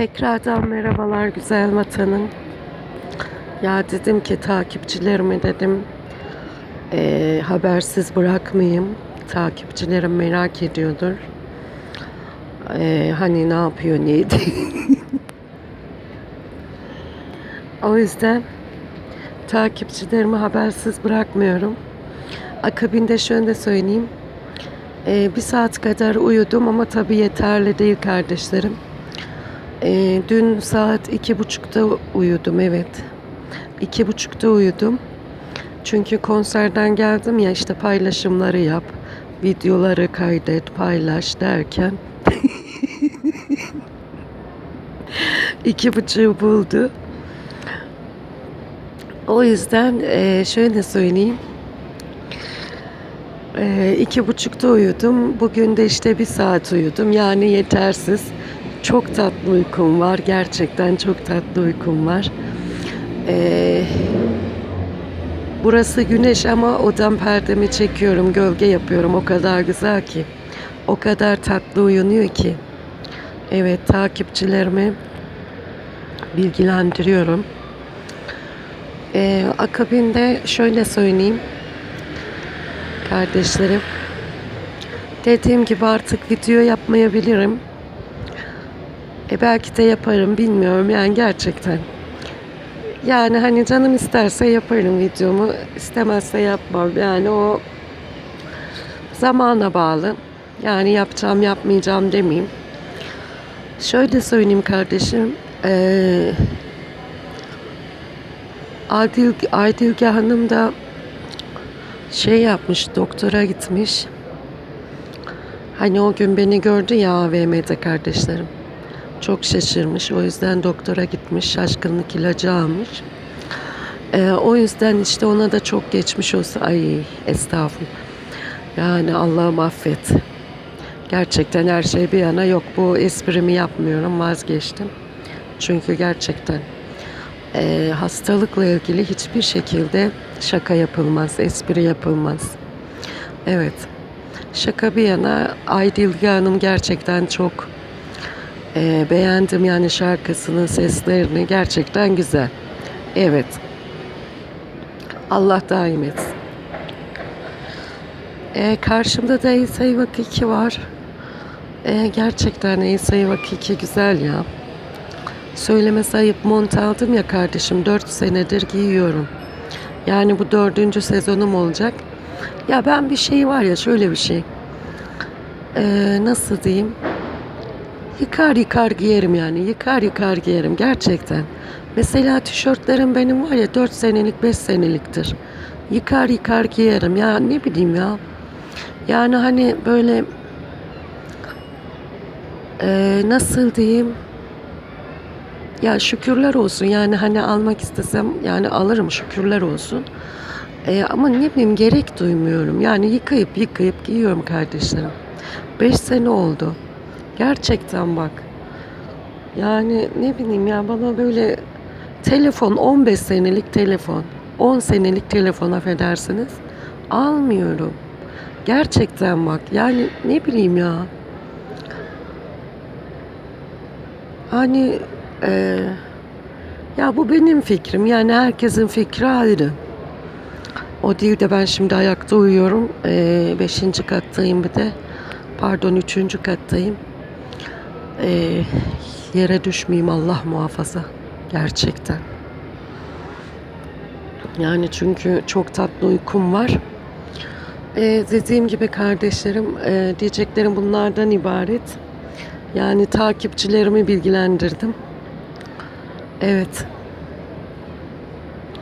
Tekrardan merhabalar güzel vatanım. Ya dedim ki takipçilerime dedim eee, habersiz bırakmayayım. Takipçilerim merak ediyordur. Eee, hani ne yapıyor neydi. o yüzden takipçilerimi habersiz bırakmıyorum. Akabinde şöyle de söyleyeyim. Eee, bir saat kadar uyudum ama tabii yeterli değil kardeşlerim. Ee, dün saat iki buçukta uyudum evet. İki buçukta uyudum. Çünkü konserden geldim ya işte paylaşımları yap, videoları kaydet, paylaş derken iki buçuğu buldu. O yüzden eee, şöyle söyleyeyim. Eee, iki buçukta uyudum. Bugün de işte bir saat uyudum. Yani yetersiz. Çok tatlı uykum var. Gerçekten çok tatlı uykum var. Eee, burası güneş ama odam perdemi çekiyorum. Gölge yapıyorum. O kadar güzel ki. O kadar tatlı uyunuyor ki. Evet takipçilerimi bilgilendiriyorum. Eee, akabinde şöyle söyleyeyim kardeşlerim. Dediğim gibi artık video yapmayabilirim. E belki de yaparım bilmiyorum yani gerçekten. Yani hani canım isterse yaparım videomu, istemezse yapmam. Yani o zamana bağlı. Yani yapacağım yapmayacağım demeyeyim. Şöyle söyleyeyim kardeşim. Eee Adil, Aydilge Hanım da şey yapmış, doktora gitmiş. Hani o gün beni gördü ya AVM'de kardeşlerim. Çok şaşırmış. O yüzden doktora gitmiş. Şaşkınlık ilacı almış. Ee, o yüzden işte ona da çok geçmiş olsa ay estağfurullah. Yani Allah'ım affet. Gerçekten her şey bir yana yok. Bu esprimi yapmıyorum. Vazgeçtim. Çünkü gerçekten e, hastalıkla ilgili hiçbir şekilde şaka yapılmaz, espri yapılmaz. Evet. Şaka bir yana Aydilge Hanım gerçekten çok e, beğendim yani şarkısının seslerini gerçekten güzel. Evet. Allah daim etsin. E, karşımda da Yuvak 2 var. E, gerçekten Yuvak 2 güzel ya. Söylemesi ayıp mont aldım ya kardeşim. 4 senedir giyiyorum. Yani bu dördüncü sezonum olacak. Ya ben bir şey var ya şöyle bir şey. Ee, nasıl diyeyim? Yıkar yıkar giyerim yani. Yıkar yıkar giyerim gerçekten. Mesela tişörtlerim benim var ya 4 senelik 5 seneliktir. Yıkar yıkar giyerim. Ya ne bileyim ya. Yani hani böyle ee, nasıl diyeyim? Ya şükürler olsun yani hani almak istesem yani alırım şükürler olsun. Ee, ama ne bileyim gerek duymuyorum. Yani yıkayıp yıkayıp giyiyorum kardeşlerim. 5 sene oldu. Gerçekten bak. Yani ne bileyim ya bana böyle telefon 15 senelik telefon 10 senelik telefon affedersiniz almıyorum. Gerçekten bak yani ne bileyim ya. Hani ee, ya bu benim fikrim. Yani herkesin fikri ayrı. O değil de ben şimdi ayakta uyuyorum. Ee, beşinci kattayım bir de. Pardon üçüncü kattayım. Ee, yere düşmeyeyim Allah muhafaza. Gerçekten. Yani çünkü çok tatlı uykum var. Ee, dediğim gibi kardeşlerim e, diyeceklerim bunlardan ibaret. Yani takipçilerimi bilgilendirdim. Evet.